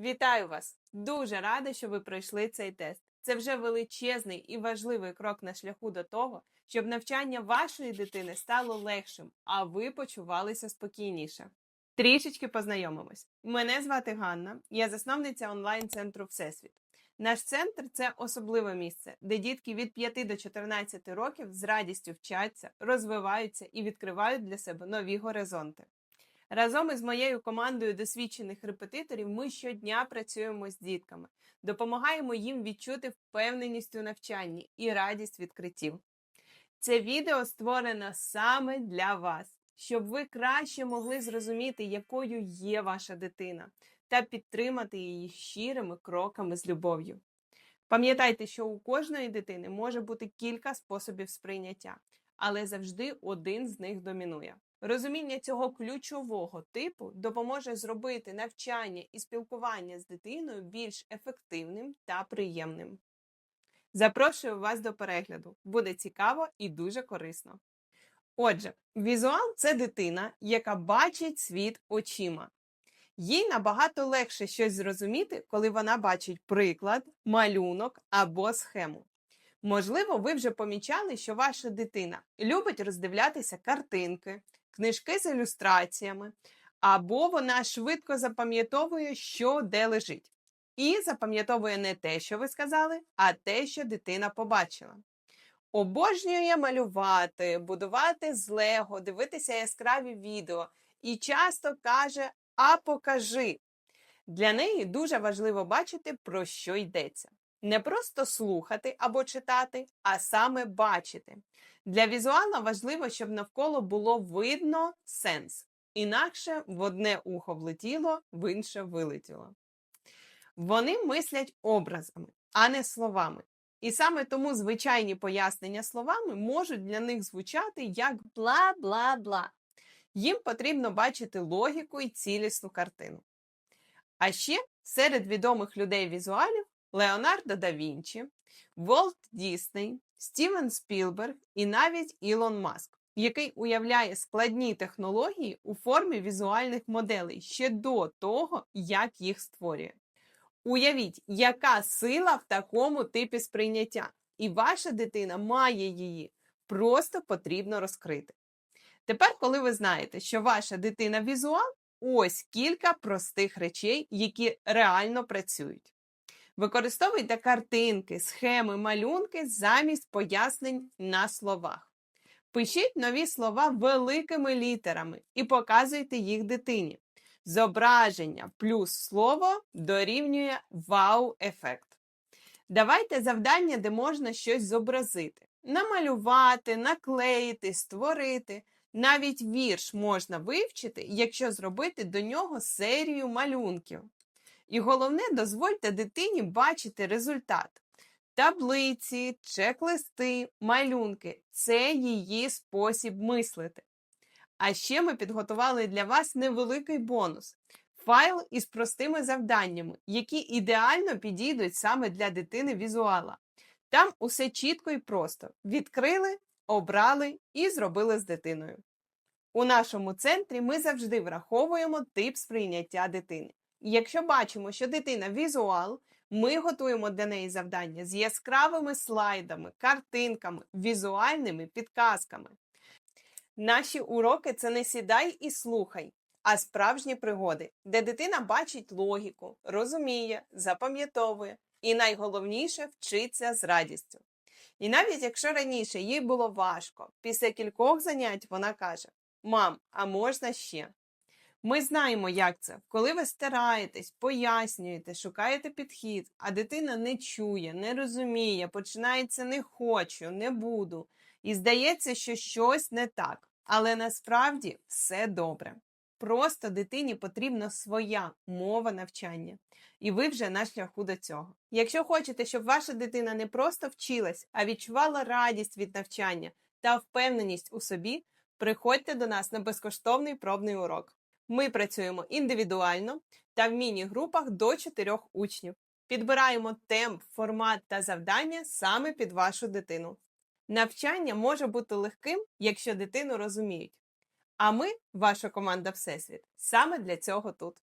Вітаю вас! Дуже рада, що ви пройшли цей тест. Це вже величезний і важливий крок на шляху до того, щоб навчання вашої дитини стало легшим, а ви почувалися спокійніше. Трішечки познайомимось. Мене звати Ганна, я засновниця онлайн-центру Всесвіт. Наш центр це особливе місце, де дітки від 5 до 14 років з радістю вчаться, розвиваються і відкривають для себе нові горизонти. Разом із моєю командою досвідчених репетиторів ми щодня працюємо з дітками, допомагаємо їм відчути впевненість у навчанні і радість відкриттів. Це відео створено саме для вас, щоб ви краще могли зрозуміти, якою є ваша дитина, та підтримати її щирими кроками з любов'ю. Пам'ятайте, що у кожної дитини може бути кілька способів сприйняття, але завжди один з них домінує. Розуміння цього ключового типу допоможе зробити навчання і спілкування з дитиною більш ефективним та приємним. Запрошую вас до перегляду. Буде цікаво і дуже корисно. Отже, візуал це дитина, яка бачить світ очима. Їй набагато легше щось зрозуміти, коли вона бачить приклад, малюнок або схему. Можливо, ви вже помічали, що ваша дитина любить роздивлятися картинки, книжки з ілюстраціями, або вона швидко запам'ятовує, що де лежить. І запам'ятовує не те, що ви сказали, а те, що дитина побачила. Обожнює малювати, будувати з лего, дивитися яскраві відео і часто каже: А покажи. Для неї дуже важливо бачити, про що йдеться. Не просто слухати або читати, а саме бачити. Для візуала важливо, щоб навколо було видно сенс. Інакше в одне ухо влетіло, в інше вилетіло. Вони мислять образами, а не словами. І саме тому звичайні пояснення словами можуть для них звучати як бла-бла-бла. Їм потрібно бачити логіку і цілісну картину. А ще серед відомих людей візуалів Леонардо да Вінчі, Волт Дісней, Стівен Спілберг і навіть Ілон Маск, який уявляє складні технології у формі візуальних моделей ще до того, як їх створює. Уявіть, яка сила в такому типі сприйняття, і ваша дитина має її, просто потрібно розкрити. Тепер, коли ви знаєте, що ваша дитина візуал, ось кілька простих речей, які реально працюють. Використовуйте картинки, схеми, малюнки замість пояснень на словах. Пишіть нові слова великими літерами і показуйте їх дитині. Зображення плюс слово дорівнює вау-ефект. Давайте завдання, де можна щось зобразити. Намалювати, наклеїти, створити. Навіть вірш можна вивчити, якщо зробити до нього серію малюнків. І головне, дозвольте дитині бачити результат. Таблиці, чек-листи, малюнки це її спосіб мислити. А ще ми підготували для вас невеликий бонус файл із простими завданнями, які ідеально підійдуть саме для дитини візуала. Там усе чітко і просто: відкрили, обрали і зробили з дитиною. У нашому центрі ми завжди враховуємо тип сприйняття дитини. Якщо бачимо, що дитина візуал, ми готуємо для неї завдання з яскравими слайдами, картинками, візуальними підказками. Наші уроки це не сідай і слухай, а справжні пригоди, де дитина бачить логіку, розуміє, запам'ятовує і найголовніше вчиться з радістю. І навіть якщо раніше їй було важко, після кількох занять вона каже: Мам, а можна ще? Ми знаємо, як це, коли ви стараєтесь, пояснюєте, шукаєте підхід, а дитина не чує, не розуміє, починається не хочу, не буду. І здається, що щось не так. Але насправді все добре. Просто дитині потрібна своя мова навчання, і ви вже на шляху до цього. Якщо хочете, щоб ваша дитина не просто вчилась, а відчувала радість від навчання та впевненість у собі, приходьте до нас на безкоштовний пробний урок. Ми працюємо індивідуально та в міні-групах до 4 учнів. Підбираємо темп, формат та завдання саме під вашу дитину. Навчання може бути легким, якщо дитину розуміють. А ми, ваша команда Всесвіт, саме для цього тут.